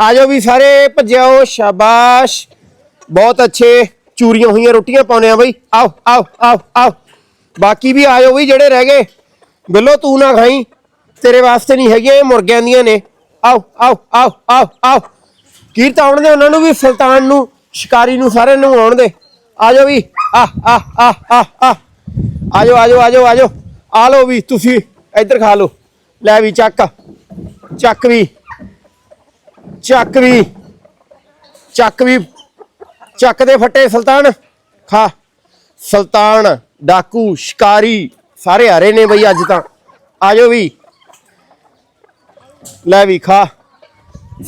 ਆਜੋ ਵੀ ਸਾਰੇ ਭੱਜਿਓ ਸ਼ਾਬਾਸ਼। ਬਹੁਤ ਅੱਛੇ ਚੂਰੀਆਂ ਹੋਈਆਂ, ਰੋਟੀਆਂ ਪਾਉਨੇ ਆ ਬਈ। ਆਓ ਆਓ ਆਓ ਆਓ। ਬਾਕੀ ਵੀ ਆਜੋ ਵੀ ਜਿਹੜੇ ਰਹਿ ਗਏ। ਬਿੱਲੋ, ਤੂੰ ਨਾ ਖਾਈ। ਤੇਰੇ ਵਾਸਤੇ ਨਹੀਂ ਹੈਗੀਆਂ, ਇਹ ਮੁਰਗਿਆਂ ਦੀਆਂ ਨੇ। ਆਓ ਆਓ ਆਓ ਆਓ ਆਓ। ਕੀਰਤ ਆਉਣ ਦੇ ਉਹਨਾਂ ਨੂੰ ਵੀ, ਸੁਲਤਾਨ ਨੂੰ, ਸ਼ਿਕਾਰੀ ਨੂੰ ਸਾਰੇ ਨੂੰ ਆਉਣ ਦੇ। ਆਜੋ ਵੀ। ਆ ਆ ਆ ਆ ਆ। ਆਜੋ ਆਜੋ ਆਜੋ ਆਜੋ ਆ ਲੋ ਵੀ, ਤੁਸੀਂ ਇੱਧਰ ਖਾ ਲਓ। ਲੈ ਵੀ, ਚੱਕ। ਚੱਕ ਵੀ। ਚੱਕ ਵੀ ਚੱਕ ਵੀ, ਚੱਕ ਦੇ ਫੱਟੇ ਸੁਲਤਾਨ, ਖਾ। ਸੁਲਤਾਨ, ਡਾਕੂ, ਸ਼ਿਕਾਰੀ, ਸਾਰੇ ਆ ਰਹੇ ਨੇ ਬਈ ਅੱਜ ਤਾਂ। ਆਜੋ ਵੀ। ਲੈ ਵੀ, ਖਾ।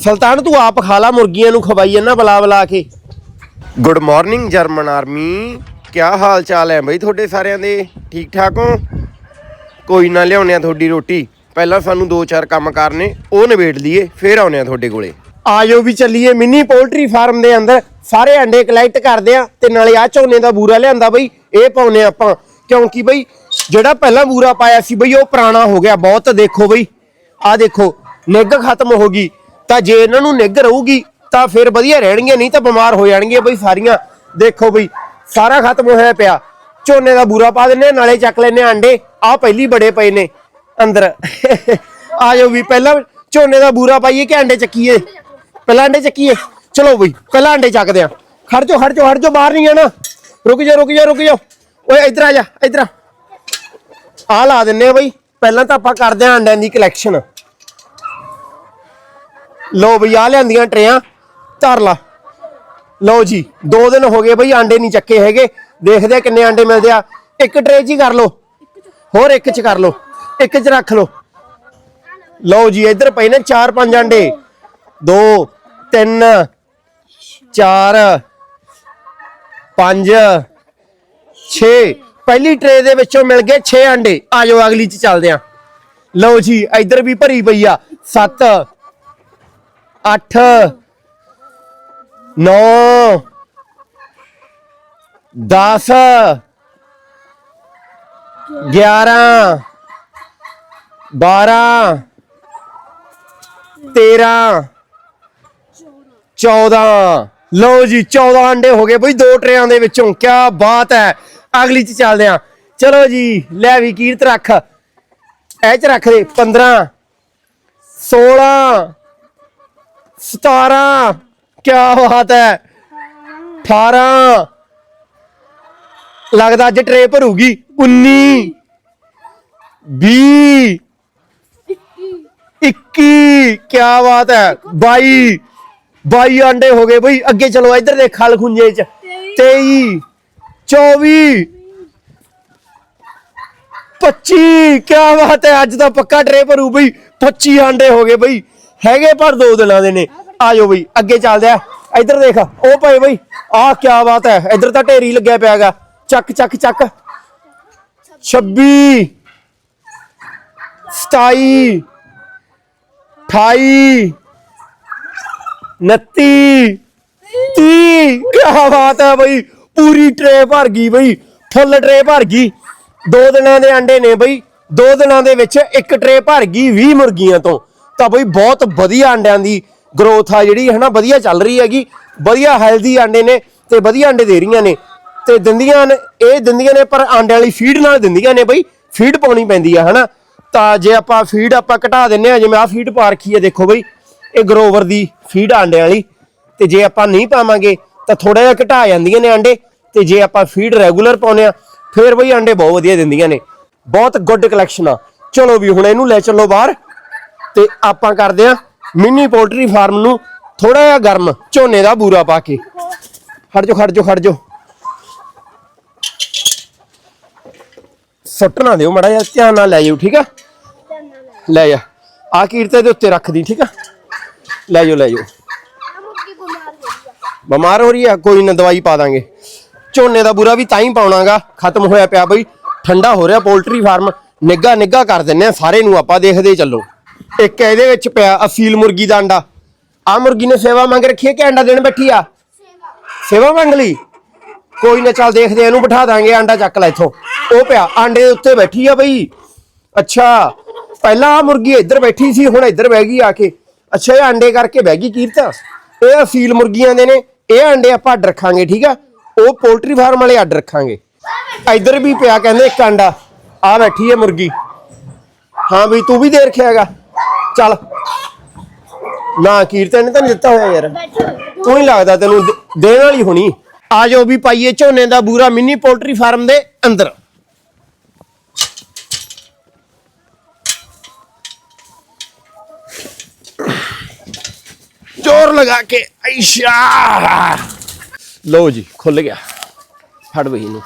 ਸੁਲਤਾਨ, ਤੂੰ ਆਪ ਖਾ ਲਾ, ਮੁਰਗੀਆਂ ਨੂੰ ਖਵਾਈ ਜਾਂਦਾ ਬਲਾ ਬਲਾ ਕੇ। ਗੁੱਡ ਮਾਰਨਿੰਗ ਜਰਮਨ ਆਰਮੀ ਕੀ ਹਾਲ ਚਾਲ ਹੈ ਬਈ ਤੁਹਾਡੇ ਸਾਰਿਆਂ ਦੇ? ਠੀਕ ਠਾਕ ਹੋ? ਕੋਈ ਨਾ ਲਿਆਉਣੇ ਆ ਤੁਹਾਡੀ ਰੋਟੀ। ਪਹਿਲਾਂ ਸਾਨੂੰ ਦੋ ਚਾਰ ਕੰਮ ਕਰਨੇ ਉਹ ਨਿਬੇੜ ਲਈਏ ਫੇਰ ਆਉਣੇ ਆ ਤੁਹਾਡੇ ਕੋਲੇ। ਆਜੋ ਵੀ ਚੱਲੀਏ ਮਿੰਨੀ ਪੋਲਟਰੀ ਫਾਰਮ ਦੇ ਅੰਦਰ ਸਾਰੇ ਅੰਡੇ ਕਲੈਕਟ ਕਰਦੇ ਆ ਤੇ ਨਾਲੇ ਆ ਝੋਨੇ ਦਾ ਬੂਰਾ ਲਿਆਂਦਾ ਬਈ ਇਹ ਪਾਉਨੇ ਆਪਾਂ। ਕਿਉਂਕਿ ਬਈ ਜਿਹੜਾ ਪਹਿਲਾਂ ਬੂਰਾ ਪਾਇਆ ਸੀ ਬਈ ਉਹ ਪੁਰਾਣਾ ਹੋ ਗਿਆ। ਬਹੁਤ ਦੇਖੋ ਬਈ ਆ ਦੇਖੋ ਨਿੱਘ ਖਤਮ ਹੋ ਗਈ। ਤਾਂ ਜੇ ਇਹਨਾਂ ਨੂੰ ਨਿੱਘ ਰਹੂਗੀ ਤਾਂ ਫਿਰ ਵਧੀਆ ਰਹਿਣਗੀਆਂ ਨਹੀਂ ਤਾਂ ਬਿਮਾਰ ਹੋ ਜਾਣਗੀਆਂ ਬਈ ਸਾਰੀਆਂ। ਦੇਖੋ ਬਈ ਸਾਰਾ ਖਤਮ ਹੋਇਆ ਪਿਆ। ਝੋਨੇ ਦਾ ਬੂਰਾ ਪਾ ਦਿੰਨੇ ਆ, ਨਾਲੇ ਚੱਕ ਲੈਨੇ ਆ ਅੰਡੇ। ਆ ਪਹਿਲੀ ਬੜੇ ਪਏ ਨੇ। ਅੰਦਰ। ਆ ਜਾਓ ਵੀ, ਪਹਿਲਾਂ ਝੋਨੇ ਦਾ ਬੂਰਾ ਪਾਈਏ ਕਿ ਅੰਡੇ ਚੱਕੀਏ? ਪਹਿਲਾਂ ਅੰਡੇ ਚੱਕੀਏ? ਚਲੋ ਬਈ, ਪਹਿਲਾਂ ਅੰਡੇ ਚੱਕਦੇ ਆ। ਖੜ ਜਾਓ ਖੜ ਜਾਓ ਖੜ ਜਾਓ, ਬਾਹਰ ਨਹੀਂ ਆਣਾ। ਰੁਕ ਜਾ ਰੁਕ ਜਾ ਰੁਕ ਜਾ ਓਏ, ਇੱਧਰ ਆ ਜਾ, ਇੱਧਰ ਆ। ਲਾ ਦਿੰਨੇ ਆ ਬਈ। ਪਹਿਲਾਂ ਤਾਂ ਆਪਾਂ ਕਰਦੇ ਆ ਅੰਡਿਆਂ ਦੀ ਕਲੈਕਸ਼ਨ ਲੋ ਬਈ ਆ ਲਿਆਂਦੀਆਂ ਟਰੇਆਂ। ਧਰ ਲਾ। ਲਓ ਜੀ, ਦੋ ਦਿਨ ਹੋ ਗਏ ਬਈ ਆਂਡੇ ਨਹੀਂ ਚੱਕੇ ਹੈਗੇ। ਦੇਖਦੇ ਆ ਕਿੰਨੇ ਆਂਡੇ ਮਿਲਦੇ ਆ। ਇੱਕ ਟਰੇ 'ਚ ਹੀ ਕਰ ਲਓ। ਹੋਰ ਇੱਕ 'ਚ ਕਰ ਲਓ। ਇੱਕ 'ਚ ਰੱਖ ਲਓ। ਲਓ ਜੀ, ਇੱਧਰ ਪਏ ਨੇ ਚਾਰ ਪੰਜ ਆਂਡੇ 2 3 4 5 6 ਪਹਿਲੀ ਟਰੇ ਦੇ ਵਿੱਚੋਂ ਮਿਲ ਗਏ 6 ਆਂਡੇ ਆ ਜਾਓ, ਅਗਲੀ 'ਚ ਚੱਲਦੇ ਆ। ਲਓ ਜੀ, ਇੱਧਰ ਵੀ ਭਰੀ ਪਈ ਆ। 7 8 9 10 11 12 13 14 ਲਓ ਜੀ 14 ਅੰਡੇ ਹੋ ਗਏ ਬਈ ਦੋ ਟਰੇਆਂ ਦੇ ਵਿੱਚੋਂ ਕੀ ਬਾਤ ਹੈ। ਅਗਲੀ ਚ ਚੱਲਦੇ ਆ ਚਲੋ ਜੀ, ਲੈ ਵੀ ਕੀਰਤ ਰੱਖ। ਇਹ ਚ ਰੱਖ ਦੇ 15 16 17 ਕੀ ਬਾਤ ਹੈ। 18 ਲੱਗਦਾ ਅੱਜ ਟਰੇ ਭਰੂਗੀ। 19 20 21 ਕੀ ਬਾਤ ਹੈ। 22 22 ਅੰਡੇ ਹੋ ਗਏ ਬਈ। ਅੱਗੇ ਚਲੋ, ਇੱਧਰ ਦੇ ਖਲ ਖੁੰਝੇ ਚ। 23 24 25 ਕੀ ਬਾਤ ਹੈ। ਅੱਜ ਤਾਂ ਪੱਕਾ ਟਰੇ ਭਰੂ ਬਈ। 25 ਅੰਡੇ ਹੋ ਗਏ ਬਈ। ਹੈਗੇ ਪਰ ਦੋ ਦਿਨਾਂ ਦੇ ਨੇ। ਆ ਬਈ, ਅੱਗੇ ਚੱਲਦੇ ਆ। ਇੱਧਰ ਦੇਖ, ਉਹ ਪਏ ਬਈ। ਆਹ ਕੀ ਬਾਤ ਹੈ। ਇੱਧਰ ਤਾਂ ਢੇਰੀ ਲੱਗਿਆ ਪਿਆਗਾ। ਚੱਕ ਚੱਕ ਚੱਕ। 26 27 28 29 30 ਕੀ ਬਾਤ ਹੈ ਬਈ, ਪੂਰੀ ਟਰੇ ਭਰ ਗਈ ਬਈ ਫੁੱਲ ਟਰੇ ਭਰ ਗਈ। ਦੋ ਦਿਨਾਂ ਦੇ ਅੰਡੇ ਨੇ ਬਈ, ਦੋ ਦਿਨਾਂ ਦੇ ਵਿੱਚ ਇੱਕ ਟਰੇ ਭਰ ਗਈ 20 ਮੁਰਗੀਆਂ ਤੋਂ। ਤਾਂ ਬਈ ਬਹੁਤ ਵਧੀਆ ਅੰਡਿਆਂ ਦੀ ਗਰੋਥ ਆ ਜਿਹੜੀ, ਹਨਾ, ਵਧੀਆ ਚੱਲ ਰਹੀ ਹੈਗੀ। ਵਧੀਆ ਹੈਲਦੀ ਆਂਡੇ ਨੇ ਤੇ ਵਧੀਆ ਅੰਡੇ ਦੇ ਰਹੀਆਂ ਨੇ। ਤੇ ਦਿੰਦੀਆਂ ਨੇ, ਇਹ ਦਿੰਦੀਆਂ ਨੇ, ਪਰ ਆਂਡੇ ਵਾਲੀ ਫੀਡ ਨਾਲ ਦਿੰਦੀਆਂ ਨੇ ਬਈ ਫੀਡ ਪਾਉਣੀ ਪੈਂਦੀ ਆ, ਹਨਾ। ਤਾਂ ਜੇ ਆਪਾਂ ਫੀਡ ਆਪਾਂ ਘਟਾ ਦਿੰਨੇ ਆ, ਜਿਵੇਂ ਆ ਫੀਡ ਪਾ ਰੱਖੀ ਹੈ ਦੇਖੋ ਬਈ, ਇਹ ਗਰੋਵਰ ਦੀ ਫੀਡ ਆਂਡਿਆਂ ਵਾਲੀ। ਤੇ ਜੇ ਆਪਾਂ ਨਹੀਂ ਪਾਵਾਂਗੇ, ਤਾਂ ਥੋੜਾ ਜਿਹਾ ਘਟਾ ਜਾਂਦੀਆਂ ਨੇ ਆਂਡੇ। ਤੇ ਜੇ ਆਪਾਂ ਫੀਡ ਰੈਗੂਲਰ ਪਾਉਨੇ ਆ, ਫਿਰ ਬਈ ਆਂਡੇ ਬਹੁਤ ਵਧੀਆ ਦਿੰਦੀਆਂ ਨੇ। ਬਹੁਤ ਗੁੱਡ ਕਲੈਕਸ਼ਨ ਆ। ਚਲੋ ਵੀ ਹੁਣ ਇਹਨੂੰ ਲੈ ਚੱਲੋ ਬਾਹਰ। ਤੇ ਆਪਾਂ ਕਰਦੇ ਆ ਮਿੰਨੀ ਪੋਲਟਰੀ ਫਾਰਮ ਨੂੰ ਥੋੜਾ ਜਿਹਾ ਗਰਮ ਝੋਨੇ ਦਾ ਬੂਰਾ ਪਾ ਕੇ। ਖੜ ਜਾ ਖੜ ਜਾ ਖੜ ਜਾ ਸੁੱਟ ਨਾ ਦਿਓ ਮੜਾ ਜਿਹਾ, ਧਿਆਨ ਨਾਲ ਲੈ ਜਾਓ ਠੀਕ ਆ? ਲੈ ਜਾ ਆ ਕੀਰਤੇ ਦੇ ਉੱਤੇ ਰੱਖ ਦੀ, ਠੀਕ ਆ? ਲੈ ਜਾਓ ਲੈ ਜਾਓ ਬਿਮਾਰ ਹੋ ਰਹੀ ਆ, ਕੋਈ ਨਾ ਦਵਾਈ ਪਾ ਦਾਂਗੇ। ਝੋਨੇ ਦਾ ਬੁਰਾ ਵੀ ਤਾਂ ਹੀ ਪਾਉਣਾਗਾ, ਖਤਮ ਹੋਇਆ ਪਿਆ ਬਈ। ਠੰਡਾ ਹੋ ਰਿਹਾ ਪੋਲਟਰੀ ਫਾਰਮ ਨਿੱਗਾ ਨਿੱਗਾ ਕਰ ਦਿੰਨੇ ਆ, ਸਾਰੇ ਨੂੰ ਆਪਾਂ ਦੇਖਦੇ ਚੱਲੋ। ਇੱਕ ਇਹਦੇ ਵਿੱਚ ਪਿਆ ਅਸੀਲ ਮੁਰਗੀ ਦਾ ਅੰਡਾ। ਆ ਮੁਰਗੀ ਨੇ ਸੇਵਾ ਮੰਗ ਰੱਖੀ ਹੈ ਕਿ ਅੰਡਾ ਦੇਣ ਬੈਠੀ ਆ? ਸੇਵਾ ਮੰਗ ਲਈ? ਕੋਈ ਨਾ ਚੱਲ ਦੇਖਦੇ ਆ, ਇਹਨੂੰ ਬਿਠਾ ਦਾਂਗੇ ਆਂਡਾ ਚੱਕ ਲੈ ਇੱਥੋਂ। ਉਹ ਪਿਆ ਆਂਡੇ ਦੇ ਉੱਤੇ ਬੈਠੀ ਆ ਬਈ। ਅੱਛਾ ਪਹਿਲਾਂ ਆ ਮੁਰਗੀ ਇੱਧਰ ਬੈਠੀ ਸੀ ਹੁਣ ਇੱਧਰ ਬਹਿ ਗਈ ਆ ਕੇ। ਅੱਛਾ ਇਹ ਅੰਡੇ ਕਰਕੇ ਬਹਿ ਗਈ ਕੀਰਤ। ਇਹ ਅਸੀਲ ਮੁਰਗੀਆਂ ਦੇ ਨੇ ਇਹ ਅੰਡੇ ਆਪਾਂ ਅੱਡ ਰੱਖਾਂਗੇ ਠੀਕ ਆ? ਉਹ ਪੋਲਟਰੀ ਫਾਰਮ ਵਾਲੇ ਅੱਡ ਰੱਖਾਂਗੇ। ਇੱਧਰ ਵੀ ਪਿਆ ਕਹਿੰਦੇ ਇੱਕ ਅੰਡਾ ਆ ਬੈਠੀ ਹੈ ਮੁਰਗੀ। ਹਾਂ ਵੀ ਤੂੰ ਵੀ ਦੇ ਰੱਖਿਆ ਹੈਗਾ ਚੱਲ। ਨਾ ਕੀਰਤਨ ਨੇ ਤਾਂ ਨਹੀਂ ਦਿੱਤਾ ਹੋਇਆ ਯਾਰ। ਤੂੰ ਹੀ ਲੱਗਦਾ ਤੈਨੂੰ ਦੇਣ ਵਾਲੀ ਹੋਣੀ। ਆ ਵੀ ਪਾਈਏ ਝੋਨੇ ਦਾ ਬੂਰਾ ਮਿੰਨੀ ਪੋਲਟਰੀ ਫਾਰਮ ਦੇ ਅੰਦਰ। ਜ਼ੋਰ ਲਗਾ ਕੇ ਐਸ਼ਾ ਲੋ ਜੀ ਖੁੱਲ ਗਿਆ। ਫੜ ਬਈ ਇਹਨੂੰ।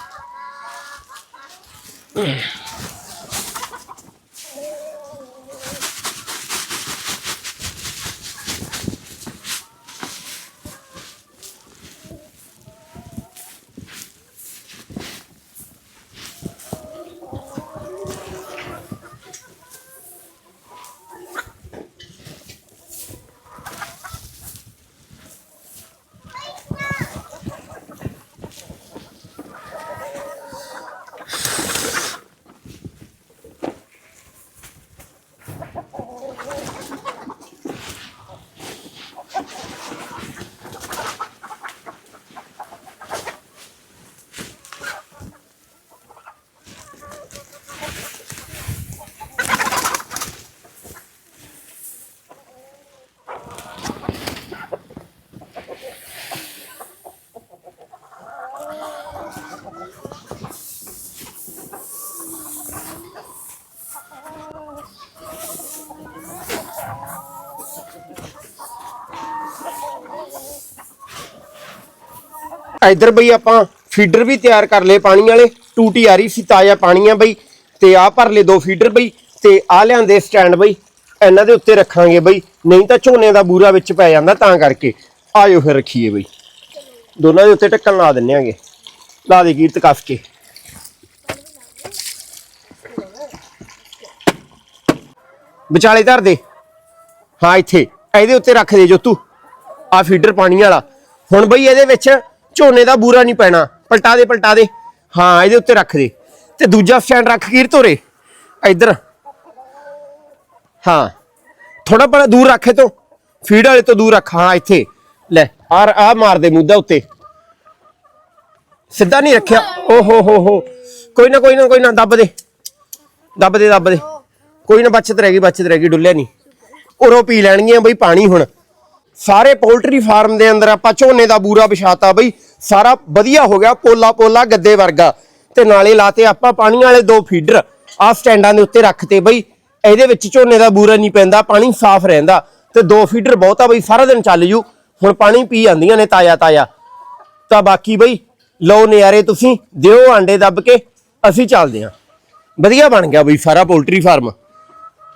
ਇੱਧਰ ਬਈ ਆਪਾਂ ਫੀਡਰ ਵੀ ਤਿਆਰ ਕਰ ਲਏ ਪਾਣੀ ਵਾਲੇ। ਟੂਟੀ ਆ ਰਹੀ ਸੀ, ਤਾਜ਼ਾ ਪਾਣੀ ਆ ਬਈ। ਤੇ ਆ ਭਰ ਲਏ ਦੋ ਫੀਡਰ ਬਈ। ਤੇ ਆ ਲਿਆਂਦੇ ਸਟੈਂਡ ਬਈ। ਇਹਨਾਂ ਦੇ ਉੱਤੇ ਰੱਖਾਂਗੇ ਬਈ। ਨਹੀਂ ਤਾਂ ਝੋਨੇ ਦਾ ਬੂਰਾ ਵਿੱਚ ਪੈ ਜਾਂਦਾ ਤਾਂ ਕਰਕੇ। ਆਇਓ ਫਿਰ ਰੱਖੀਏ ਬਈ। ਦੋਨਾਂ ਦੇ ਉੱਤੇ ਢੱਕਣ ਲਾ ਦਿੰਨੇ ਆਂਗੇ। ਲਾ ਦੇ ਕੀਰਤ ਕੱਸ ਕੇ ਵਿਚਾਲੇ ਧਰ ਦੇ। ਹਾਂ, ਇੱਥੇ। ਇਹਦੇ ਉੱਤੇ ਰੱਖ ਦੇ ਜੋਤੂ। ਆ ਫੀਡਰ ਪਾਣੀ ਵਾਲਾ। ਹੁਣ ਬਈ ਇਹਦੇ ਵਿੱਚ ਝੋਨੇ ਦਾ ਬੂਰਾ ਨਹੀਂ ਪੈਣਾ। ਪਲਟਾ ਦੇ ਪਲਟਾ ਦੇ। ਹਾਂ, ਇਹਦੇ ਉੱਤੇ ਰੱਖ ਦੇ। ਤੇ ਦੂਜਾ ਸਟੈਂਡ ਰੱਖ ਕੀਰ ਤੋਰੇ ਇੱਧਰ। ਹਾਂ। ਥੋੜਾ ਬੜਾ ਦੂਰ ਰੱਖੇ ਤੋਂ। ਫੀਡ ਵਾਲੇ ਤੋਂ ਦੂਰ ਰੱਖ। ਹਾਂ, ਇੱਥੇ। ਲੈ ਆ ਆ ਮਾਰ ਦੇ ਮੁੱਦਾ ਉੱਤੇ। ਸਿੱਧਾ ਨਹੀਂ ਰੱਖਿਆ। ਓ ਹੋ ਹੋ ਹੋ। ਕੋਈ ਨਾ ਕੋਈ ਨਾ ਕੋਈ ਨਾ, ਦੱਬ ਦੇ। ਦੱਬ ਦੇ ਦੱਬ ਦੇ। ਕੋਈ ਨਾ, ਬਚਤ ਰਹਿ ਗਈ, ਬਚਤ ਰਹਿ ਗਈ। ਡੁੱਲਿਆ ਨਹੀਂ। ਉਰੋਂ ਪੀ ਲੈਣਗੀਆਂ ਬਈ ਪਾਣੀ ਹੁਣ। ਸਾਰੇ ਪੋਲਟਰੀ ਫਾਰਮ ਦੇ ਅੰਦਰ ਆਪਾਂ ਝੋਨੇ ਦਾ ਬੂਰਾ ਵਿਛਾਤਾ ਬਈ, ਸਾਰਾ ਵਧੀਆ ਹੋ ਗਿਆ, ਪੋਲਾ ਪੋਲਾ ਗੱਦੇ ਵਰਗਾ। ਤੇ ਨਾਲੇ ਲਾਤੇ ਆਪਾਂ ਪਾਣੀ ਵਾਲੇ ਦੋ ਫੀਡਰ ਆ ਸਟੈਂਡਾਂ ਦੇ ਉੱਤੇ ਰੱਖਤੇ ਬਈ। ਇਹਦੇ ਵਿੱਚ ਝੋਨੇ ਦਾ ਬੂਰਾ ਨਹੀਂ ਪੈਂਦਾ, ਪਾਣੀ ਸਾਫ਼ ਰਹਿੰਦਾ। ਤੇ ਦੋ ਫੀਡਰ ਬਹੁਤਾ ਬਈ, ਸਾਰਾ ਦਿਨ ਚੱਲ ਜੂ, ਹੁਣ ਪਾਣੀ ਪੀ ਜਾਂਦੀਆਂ ਨੇ ਤਾਜ਼ਾ ਤਾਜ਼ਾ। ਤਾਂ ਬਾਕੀ ਬਈ, ਲਓ ਨਜ਼ਾਰੇ ਤੁਸੀਂ, ਦਿਓ ਆਂਡੇ ਦੱਬ ਕੇ, ਅਸੀਂ ਚੱਲਦੇ ਆਂ ਵਧੀਆ ਬਣ ਗਿਆ ਬਈ ਸਾਰਾ ਪੋਲਟਰੀ ਫਾਰਮ।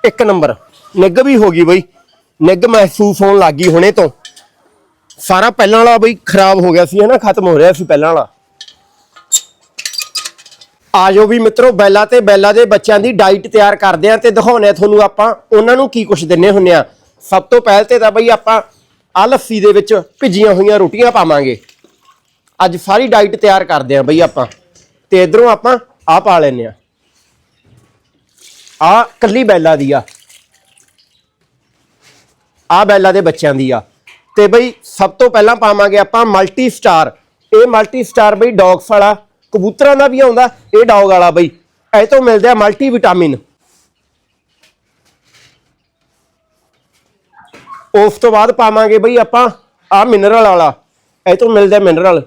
ਇੱਕ ਨੰਬਰ ਨਿੱਗ ਵੀ ਹੋ ਗਈ ਬਈ। ਨਿੱਗ ਮਹਿਸੂਸ ਹੋਣ ਲੱਗੀ ਹੁਣੇ ਤੋਂ। ਸਾਰਾ ਪਹਿਲਾਂ ਵਾਲਾ ਬਈ ਖਰਾਬ ਹੋ ਗਿਆ ਸੀ, ਹਨਾ? ਖਤਮ ਹੋ ਰਿਹਾ ਸੀ ਪਹਿਲਾਂ ਵਾਲਾ। ਆਜੋ ਵੀ ਮਿੱਤਰੋ, ਬੈਲਾ ਤੇ ਬੈਲਾ ਦੇ ਬੱਚਿਆਂ ਦੀ ਡਾਈਟ ਤਿਆਰ ਕਰਦੇ ਆ ਤੇ ਦਿਖਾਉਣੇ ਆ ਤੁਹਾਨੂੰ ਆਪਾਂ ਉਹਨਾਂ ਨੂੰ ਕੀ ਕੁਝ ਦਿੰਨੇ ਹੁੰਨੇ ਆ। ਸਭ ਤੋਂ ਪਹਿਲ ਤੇ ਤਾਂ ਬਈ ਆਪਾਂ ਆ ਲੱਸੀ ਦੇ ਵਿੱਚ ਭਿੱਜੀਆਂ ਹੋਈਆਂ ਰੋਟੀਆਂ ਪਾਵਾਂਗੇ। ਅੱਜ ਸਾਰੀ ਡਾਈਟ ਤਿਆਰ ਕਰਦੇ ਆ ਬਈ ਆਪਾਂ। ਤੇ ਇਧਰੋਂ ਆਪਾਂ ਆ ਪਾ ਲੈਨੇ ਆ। ਆ ਕੱਲੀ ਬੈਲਾ ਦੀ ਆ। ਆ ਬੈਲਾ ਦੇ ਬੱਚਿਆਂ ਦੀ ਆ। ਤੇ ਬਈ ਸਭ ਤੋਂ ਪਹਿਲਾਂ ਪਾਵਾਂਗੇ ਆਪਾਂ ਮਲਟੀ ਸਟਾਰ ਇਹ ਮਲਟੀ ਸਟਾਰ ਬਈ ਡੌਗਸ ਵਾਲਾ, ਕਬੂਤਰਾਂ ਦਾ ਵੀ ਆਉਂਦਾ, ਇਹ ਡੌਗ ਵਾਲਾ ਬਈ। ਇਹ ਤੋਂ ਮਿਲਦਾ ਮਲਟੀ ਵਿਟਾਮਿਨ ਉਸ ਤੋਂ ਬਾਅਦ ਪਾਵਾਂਗੇ ਬਈ ਆਪਾਂ ਆ ਮਿਨਰਲ ਵਾਲਾ। ਇਹ ਤੋਂ ਮਿਲਦਾ ਮਿਨਰਲ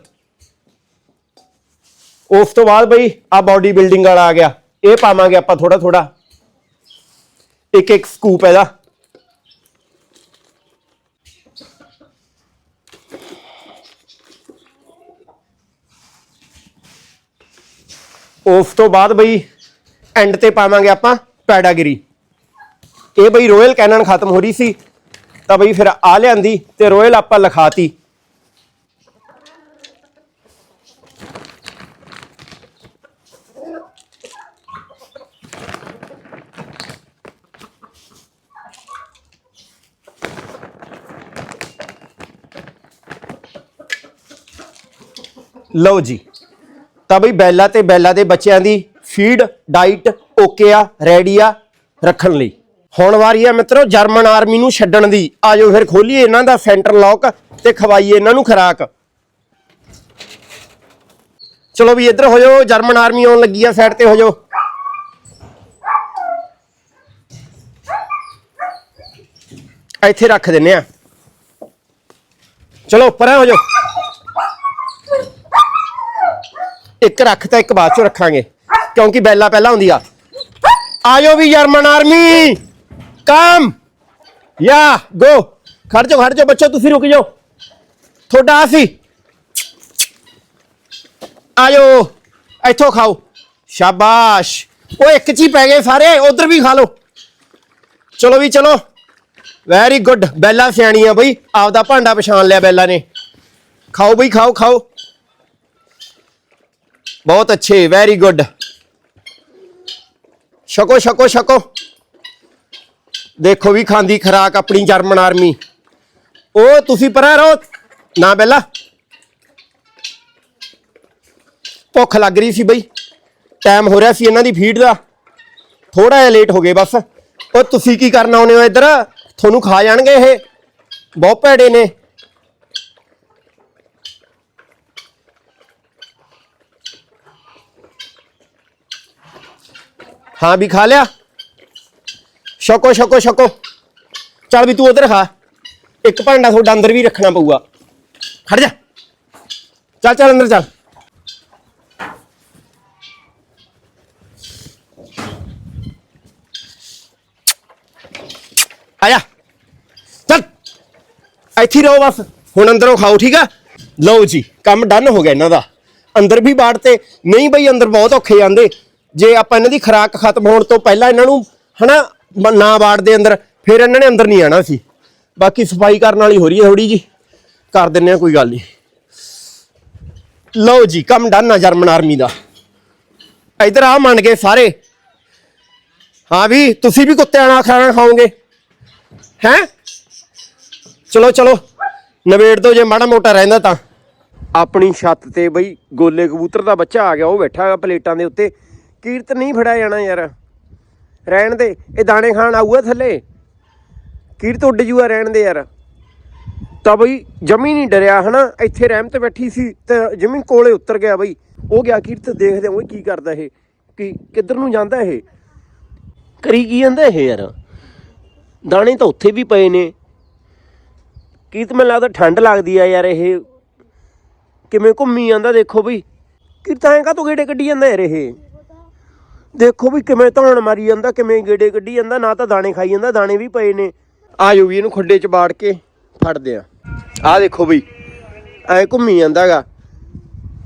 ਉਸ ਤੋਂ ਬਾਅਦ ਬਈ ਆ ਬਾਡੀ ਬਿਲਡਿੰਗ ਵਾਲਾ ਆ ਗਿਆ। ਇਹ ਪਾਵਾਂਗੇ ਆਪਾਂ ਥੋੜਾ ਥੋੜਾ ਇੱਕ ਇੱਕ ਸਕੂਪ ਇਹਦਾ। ਉਸ ਤੋਂ ਬਾਅਦ ਬਈ ਐਂਡ ਤੇ ਪਾਵਾਂਗੇ ਆਪਾਂ ਪੈਡਾਗਰੀ। ਇਹ ਬਈ ਰੋਇਲ ਕੈਨਨ ਖਤਮ ਹੋ ਰਹੀ ਸੀ, ਤਾਂ ਬਈ ਫਿਰ ਆ ਲਿਆਂਦੀ ਤੇ ਰੋਇਲ ਆਪਾਂ ਲਿਖਾਤੀ। ਲਓ ਜੀ। ਤਾਂ ਬਈ ਬੈਲਾ ਤੇ ਬੈਲਾ ਦੇ ਬੱਚਿਆਂ ਦੀ ਫੀਡ ਡਾਈਟ ਓਕੇ ਆ ਰੈਡੀ ਆ ਰੱਖਣ ਲਈ। ਹੁਣ ਵਾਰੀ ਆ ਮਿੱਤਰੋ ਜਰਮਨ ਆਰਮੀ ਨੂੰ ਛੱਡਣ ਦੀ। ਆਜੋ ਫਿਰ ਖੋਲੀਏ ਇਹਨਾਂ ਦਾ ਸੈਂਟਰ ਲੌਕ ਤੇ ਖਵਾਈਏ ਇਹਨਾਂ ਨੂੰ ਖਰਾਕ। ਚਲੋ ਵੀ ਇੱਧਰ ਹੋ ਜਾਓ ਜਰਮਨ ਆਰਮੀ ਆਉਣ ਲੱਗੀ ਆ ਸਾਈਡ ਤੇ ਹੋ ਜਾਓ ਇੱਥੇ ਰੱਖ ਦਿੰਨੇ ਆ। ਚਲੋ ਪਰਾਂ ਹੋ ਜਾਓ ਇੱਕ ਰੱਖ ਤਾਂ ਇੱਕ ਬਾਅਦ ਚੋਂ ਰੱਖਾਂਗੇ। ਕਿਉਂਕਿ ਬੈਲਾ ਪਹਿਲਾਂ ਹੁੰਦੀ ਆ। ਆਇਓ ਵੀ ਜਰਮਨ ਆਰਮੀ। ਕਮ। ਯਾ, ਗੋ। ਖੜ ਜਾਓ ਖੜ ਜਾਓ, ਬੱਚੋ, ਤੁਸੀਂ ਰੁਕ ਜਾਓ। ਤੁਹਾਡਾ ਸੀ। ਆਇਓ, ਇੱਥੋਂ ਖਾਓ। ਸ਼ਾਬਾਸ਼। ਉਹ ਇੱਕ ਚ ਹੀ ਪੈ ਗਏ ਸਾਰੇ, ਉਧਰ ਵੀ ਖਾ ਲਓ। ਚਲੋ ਵੀ, ਚਲੋ। ਵੈਰੀ ਗੁੱਡ ਬੈਲਾ ਸਿਆਣੀ ਆ ਬਈ। ਆਪਦਾ ਭਾਂਡਾ ਪਛਾਣ ਲਿਆ ਬੈਲਾ ਨੇ। ਖਾਓ ਬਈ, ਖਾਓ ਖਾਓ। ਬਹੁਤ ਅੱਛੇ ਵੈਰੀ ਗੁੱਡ ਛਕੋ ਛਕੋ ਛਕੋ। ਦੇਖੋ ਵੀ ਖਾਂਦੀ ਖਰਾਕ ਆਪਣੀ ਜਰਮਨ ਆਰਮੀ। ਉਹ ਤੁਸੀਂ ਪਰਾਂ ਰਹੋ। ਨਾ ਬੈਲਾ। ਭੁੱਖ ਲੱਗ ਰਹੀ ਸੀ ਬਈ। ਟਾਈਮ ਹੋ ਰਿਹਾ ਸੀ ਇਹਨਾਂ ਦੀ ਫੀਡ ਦਾ। ਥੋੜਾ ਜਿਹਾ ਲੇਟ ਹੋ ਗਏ ਬਸ। ਉਹ ਤੁਸੀਂ ਕੀ ਕਰਨ ਆਉਨੇ ਹੋ ਇੱਧਰ? ਤੁਹਾਨੂੰ ਖਾ ਜਾਣਗੇ ਇਹ। ਬਹੁਤ ਭੈੜੇ ਨੇ। ਹਾਂ ਵੀ ਖਾ ਲਿਆ? ਛਕੋ ਛਕੋ ਛਕੋ। ਚੱਲ ਵੀ ਤੂੰ ਉਧਰ ਖਾ। ਇੱਕ ਭਾਂਡਾ ਤੁਹਾਡਾ ਅੰਦਰ ਵੀ ਰੱਖਣਾ ਪਊਗਾ। ਖੜ ਜਾ। ਚੱਲ ਚੱਲ ਅੰਦਰ ਚੱਲ। ਆਇਆ। ਚੱਲ। ਇੱਥੇ ਰਹੋ ਬਸ। ਹੁਣ ਅੰਦਰੋਂ ਖਾਓ, ਠੀਕ ਆ? ਲਓ ਜੀ, ਕੰਮ ਡਨ ਹੋ ਗਿਆ ਇਹਨਾਂ ਦਾ। ਅੰਦਰ ਵੀ ਬਾੜ ਤੇ। ਨਹੀਂ ਬਈ, ਅੰਦਰ ਬਹੁਤ ਔਖੇ ਜਾਂਦੇ। ਜੇ ਆਪਾਂ ਇਹਨਾਂ ਦੀ ਖੁਰਾਕ ਖਤਮ ਹੋਣ ਤੋਂ ਪਹਿਲਾਂ ਇਹਨਾਂ ਨੂੰ ਹਨਾ ਬ- ਨਾ ਬਾੜ ਦੇ ਅੰਦਰ, ਫਿਰ ਇਹਨਾਂ ਨੇ ਅੰਦਰ ਨਹੀਂ ਆਣਾ ਸੀ। ਬਾਕੀ ਸਫ਼ਾਈ ਕਰਨ ਵਾਲੀ ਹੋ ਰਹੀ ਹੈ ਥੋੜੀ ਜੀ ਕਰ ਦਿੰਨੇ ਆ ਕੋਈ ਗੱਲ ਨਹੀਂ। ਲਓ ਜੀ, ਕੰਮ ਡਨ ਆ ਜਰਮਨ ਆਰਮੀ ਦਾ। ਇਧਰ ਆ ਮੰਨ ਗਏ ਸਾਰੇ। ਹਾਂ ਵੀ, ਤੁਸੀਂ ਵੀ ਕੁੱਤਿਆਂ ਨਾਲ ਖਾਣਾ ਖਾਓਗੇ। ਹੈ? ਚਲੋ ਚਲੋ। ਨਵੇੜ ਦੋ ਜੇ ਮਾੜਾ ਮੋਟਾ ਰਹਿੰਦਾ ਤਾਂ। ਆਪਣੀ ਛੱਤ ਤੇ ਬਈ, ਗੋਲੇ ਕਬੂਤਰ ਦਾ ਬੱਚਾ ਆ ਗਿਆ, ਉਹ ਬੈਠਾ ਹੈਗਾ ਪਲੇਟਾਂ ਦੇ ਉੱਤੇ। ਕੀਰਤ ਨਹੀਂ ਫੜਿਆ ਜਾਣਾ ਯਾਰ। ਰਹਿਣ ਦੇ, ਇਹ ਦਾਣੇ ਖਾਣ ਆਊਗਾ ਥੱਲੇ। ਕੀਰਤ ਉੱਡ ਜੂਆ ਰਹਿਣ ਦੇ ਯਾਰ। ਤਾਂ ਬਈ, ਜਮੀ ਨਹੀਂ ਡਰਿਆ, ਹਨਾ? ਇੱਥੇ ਰਹਿਮ ਤੇ ਬੈਠੀ ਸੀ ਤੇ ਜਮੀ ਕੋਲੇ ਉਤਰ ਗਿਆ ਬਈ। ਉਹ ਗਿਆ ਕੀਰਤ, ਦੇਖਦੇ ਓਏ ਕੀ ਕਰਦਾ ਇਹ। ਕੀ, ਕਿੱਧਰ ਨੂੰ ਜਾਂਦਾ ਇਹ? ਕਰੀ ਕੀ ਜਾਂਦਾ ਇਹ ਯਾਰ? ਦਾਣੇ ਤਾਂ ਉੱਥੇ ਵੀ ਪਏ ਨੇ। ਕੀਰਤ, ਮੈਨੂੰ ਲੱਗਦਾ ਠੰਡ ਲੱਗਦੀ ਆ ਯਾਰ ਇਹ। ਕਿਵੇਂ ਘੁੰਮੀ ਜਾਂਦਾ ਦੇਖੋ ਬਈ। ਕਿਰਤਾਂ ਕਾ ਤੋਂ ਗੇੜੇ ਕੱਢੀ ਜਾਂਦਾ ਯਾਰ ਇਹ? ਦੇਖੋ ਵੀ ਕਿਵੇਂ ਧੌਣ ਮਾਰੀ ਜਾਂਦਾ, ਕਿਵੇਂ ਗੇੜੇ ਕੱਢੀ ਜਾਂਦਾ, ਨਾ ਤਾਂ ਦਾਣੇ ਖਾਈ ਜਾਂਦਾ, ਦਾਣੇ ਵੀ ਪਏ ਨੇ। ਆਜੋ ਵੀ ਇਹਨੂੰ ਖੁੱਡੇ 'ਚ ਬਾੜ ਕੇ ਫੜਦੇ ਆ। ਆ ਦੇਖੋ ਵੀ ਐ ਘੁੰਮੀ ਜਾਂਦਾਗਾ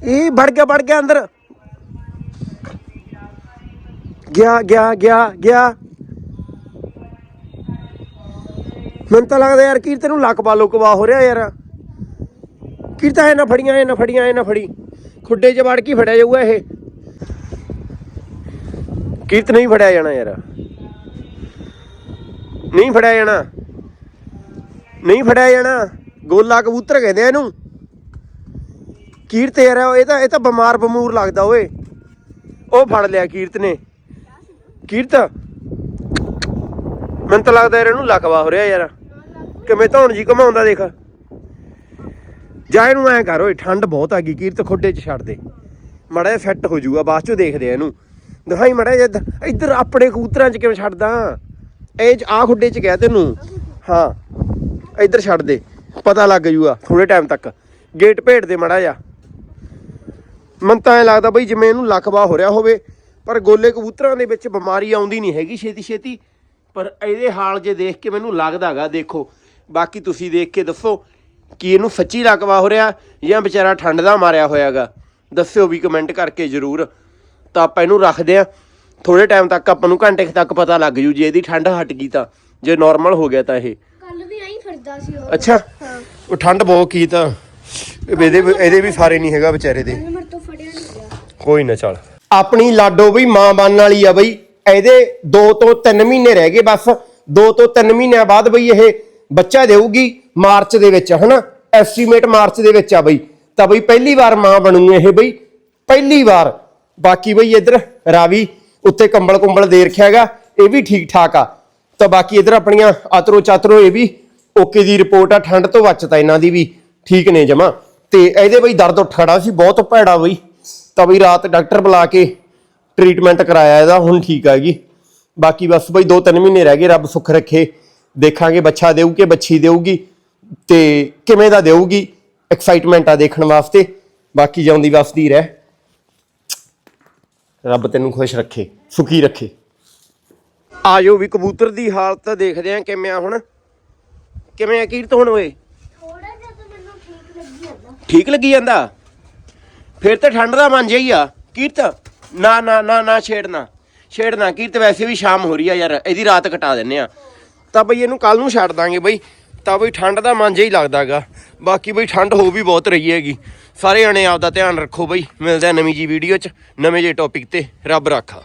ਇਹ ਵੜ ਗਿਆ ਵੜ ਗਿਆ ਅੰਦਰ। ਗਿਆ ਗਿਆ ਗਿਆ ਗਿਆ। ਮੈਨੂੰ ਤਾਂ ਲੱਗਦਾ ਯਾਰ ਕੀਰਤਨ ਨੂੰ ਲੱਕ ਪਾ ਲੁਕਵਾ ਹੋ ਰਿਹਾ ਯਾਰ। ਕੀਰਤਨ ਇਹ ਨਾ ਫੜੀਆਂ ਇਹ ਨਾ ਫੜੀਆਂ ਇਹ ਨਾ ਫੜੀ। ਖੁੱਡੇ 'ਚ ਵੜ ਕੇ ਫੜਿਆ ਜਾਊਗਾ ਇਹ। ਕੀਰਤ ਨਹੀਂ ਫੜਿਆ ਜਾਣਾ ਯਾਰ। ਨਹੀਂ ਫੜਿਆ ਜਾਣਾ। ਨਹੀਂ ਫੜਿਆ ਜਾਣਾ। ਗੋਲਾ ਕਬੂਤਰ ਕਹਿੰਦੇ ਆ ਇਹਨੂੰ। ਕੀਰਤ ਯਾਰ ਇਹ ਤਾਂ ਇਹ ਤਾਂ ਬਿਮਾਰ ਬਮੂਰ ਲੱਗਦਾ ਓਏ। ਉਹ ਫੜ ਲਿਆ ਕੀਰਤ ਨੇ। ਕੀਰਤ। ਮੈਨੂੰ ਤਾਂ ਲੱਗਦਾ ਯਾਰ ਇਹਨੂੰ ਲਕਵਾ ਹੋ ਰਿਹਾ ਯਾਰ। ਕਿਵੇਂ ਧੌਣ ਜੀ ਘਮਾਉਂਦਾ ਦੇਖ। ਜਾ ਇਹਨੂੰ ਐ ਕਰ ਓਏ, ਠੰਡ ਬਹੁਤ ਆ ਗਈ। ਕੀਰਤ ਖੁੱਡੇ 'ਚ ਛੱਡ ਦੇ। ਮੜਾ ਜਿਹਾ ਹੋ ਜਾਊਗਾ, ਬਾਅਦ 'ਚੋਂ ਦੇਖਦੇ ਆ ਇਹਨੂੰ। ਦਿਖਾਈ ਮੜਾ ਜਿਹਾ ਇੱਧਰ। ਇੱਧਰ ਆਪਣੇ ਕਬੂਤਰਾਂ 'ਚ ਕਿਵੇਂ ਛੱਡਦਾ? ਇਹ 'ਚ ਆ ਖੁੱਡੇ 'ਚ ਗਿਆ ਤੈਨੂੰ। ਹਾਂ। ਇੱਧਰ ਛੱਡ ਦੇ। ਪਤਾ ਲੱਗ ਜੂਗਾ ਥੋੜੇ ਟਾਈਮ ਤੱਕ। ਗੇਟ ਭੇਟ ਦੇ ਮੜਾ ਜਾ ਮਨ ਤਾਂ ਐ ਲੱਗਦਾ ਬਈ ਜਿਵੇਂ ਇਹਨੂੰ ਲਕਵਾ ਹੋ ਰਿਹਾ ਹੋਵੇ, ਪਰ ਗੋਲੇ ਕਬੂਤਰਾਂ ਦੇ ਵਿੱਚ ਬਿਮਾਰੀ ਆਉਂਦੀ ਨਹੀਂ ਹੈਗੀ ਛੇਤੀ ਛੇਤੀ। ਪਰ ਇਹਦੇ ਹਾਲ ਜੇ ਦੇਖ ਕੇ ਮੈਨੂੰ ਲੱਗਦਾਗਾ ਦੇਖੋ। ਬਾਕੀ ਤੁਸੀਂ ਦੇਖ ਕੇ ਦੱਸੋ ਕਿ ਇਹਨੂੰ ਸੱਚੀ ਲਕਵਾ ਹੋ ਰਿਹਾ ਜਾਂ ਵਿਚਾਰਾ ਠੰਡ ਦਾ ਮਾਰਿਆ ਹੋਇਆਗਾ ਦੱਸਿਓ ਵੀ ਕਮੈਂਟ ਕਰਕੇ ਜਰੂਰ। ਤਾਂ ਆਪਾਂ ਇਹਨੂੰ ਰੱਖਦੇ ਆ ਥੋੜੇ ਟਾਈਮ ਤੱਕ ਆਪਾਂ ਨੂੰ ਘੰਟੇ ਕੁ ਤੱਕ ਪਤਾ ਲੱਗ ਜੂ ਜੇ ਇਹਦੀ ਠੰਡ ਹਟ ਗਈ ਤਾਂ। ਜੇ ਨਾਰਮਲ ਹੋ ਗਿਆ ਤਾਂ ਇਹ। ਕੱਲ ਵੀ ਐਂ ਫਿਰਦਾ ਸੀ ਉਹ। ਅੱਛਾ। ਉਹ ਠੰਡ ਬਹੁਤ ਕੀ ਤਾਂ। ਇਹਦੇ ਇਹਦੇ ਵੀ ਸਾਰੇ ਨਹੀਂ ਹੈਗਾ ਵਿਚਾਰੇ ਦੇ। ਕੱਲ ਮੇਰੇ ਤੋਂ ਫੜਿਆ ਨਹੀਂ ਗਿਆ। ਕੋਈ ਨਾ ਚੱਲ। ਆਪਣੀ ਲਾਡੋ ਬਈ ਮਾਂ ਬਣਨ ਵਾਲੀ ਆ ਬਈ। ਇਹਦੇ 2 ਤੋਂ 3 ਮਹੀਨੇ ਰਹਿ ਗਏ ਬਸ। 2 ਤੋਂ 3 ਮਹੀਨਿਆਂ ਬਾਅਦ ਬਈ ਇਹ ਬੱਚਾ ਦੇਊਗੀ ਮਾਰਚ ਦੇ ਵਿੱਚ ਹਨਾ? ਐਸਟੀਮੇਟ ਮਾਰਚ ਦੇ ਵਿੱਚ ਆ ਬਈ। ਤਾਂ ਬਈ ਪਹਿਲੀ ਵਾਰ ਮਾਂ ਬਣੂ ਇਹ ਬਈ। ਪਹਿਲੀ ਵਾਰ। ਬਾਕੀ ਬਈ ਇੱਧਰ ਰਾਵੀ ਉੱਤੇ ਕੰਬਲ ਕੁੰਬਲ ਦੇ ਰੱਖਿਆ ਹੈਗਾ, ਇਹ ਵੀ ਠੀਕ ਠਾਕ ਆ। ਤਾਂ ਬਾਕੀ ਇੱਧਰ ਆਪਣੀਆਂ ਆਤਰੋ ਚਾਤਰੋ ਇਹ ਵੀ ਓਕੇ ਦੀ ਰਿਪੋਰਟ ਆ, ਠੰਡ ਤੋਂ ਬਚਤਾ ਇਹਨਾਂ ਦੀ ਵੀ, ਠੀਕ ਨੇ ਜਮਾ। ਤੇ ਇਹਦੇ ਬਈ ਦਰਦ ਉੱਠ ਖੜਾ ਸੀ, ਬਹੁਤ ਭੈੜਾ ਬਈ। ਤਾਂ ਬਈ ਰਾਤ ਡਾਕਟਰ ਬੁਲਾ ਕੇ ਟ੍ਰੀਟਮੈਂਟ ਕਰਾਇਆ ਇਹਦਾ, ਹੁਣ ਠੀਕ ਆ ਹੈਗੀ ਬਾਕੀ ਬਸ ਬਈ 2-3 ਮਹੀਨੇ ਰਹਿ ਗਏ, ਰੱਬ ਸੁੱਖ ਰੱਖੇ। ਦੇਖਾਂਗੇ ਬੱਚਾ ਦੇਊ ਕਿ ਬੱਚੀ ਦੇਊਗੀ, ਤੇ ਕਿਵੇਂ ਦਾ ਦੇਊਗੀ ਐਕਸਾਈਟਮੈਂਟ ਆ ਦੇਖਣ ਵਾਸਤੇ। ਬਾਕੀ ਜਿਉਂਦੀ ਵਸਦੀ ਰਹਿ। ਰੱਬ ਤੈਨੂੰ ਖੁਸ਼ ਰੱਖੇ ਸੁਖੀ ਰੱਖੇ। ਆਜੋ ਵੀ ਕਬੂਤਰ ਦੀ ਹਾਲਤ ਦੇਖਦੇ ਆ ਕਿਵੇਂ ਆ ਹੁਣ। ਕਿਵੇਂ ਆ ਕੀਰਤ ਹੁਣ ਓਏ? ਥੋੜਾ ਜਿਹਾ ਤਾਂ ਮੈਨੂੰ ਠੀਕ ਲੱਗੀ ਜਾਂਦਾ। ਠੀਕ ਲੱਗੀ ਜਾਂਦਾ? ਫਿਰ ਤੇ ਠੰਡ ਦਾ ਮਨ ਜਾਈ ਆ। ਕੀਰਤ ਨਾ ਨਾ ਨਾ ਨਾ ਛੇੜਨਾ। ਛੇੜਨਾ ਕੀਰਤ ਵੈਸੇ ਵੀ ਸ਼ਾਮ ਹੋ ਰਹੀ ਆ ਯਾਰ ਇਹਦੀ ਰਾਤ ਕਟਾ ਦਿੰਨੇ ਆ। ਤਾਂ ਬਈ ਇਹਨੂੰ ਕੱਲ ਨੂੰ ਛੱਡ ਦਾਂਗੇ ਬਈ। ਤਾਂ ਬਈ ਠੰਡ ਦਾ ਮਨ ਜਿਹਾ ਹੀ ਲੱਗਦਾਗਾ। ਬਾਕੀ ਬਈ ਠੰਡ ਹੋ ਵੀ ਬਹੁਤ ਰਹੀ ਹੈਗੀ। ਸਾਰੇ ਜਣੇ ਆਪਦਾ ਧਿਆਨ ਰੱਖੋ ਬਈ। ਮਿਲਦੇ ਆ ਨਵੀਂ ਜੀ ਵੀਡੀਓ 'ਚ। ਨਵੇਂ ਜੇ ਟੌਪਿਕ ਤੇ ਰੱਬ ਰਾਖਾ।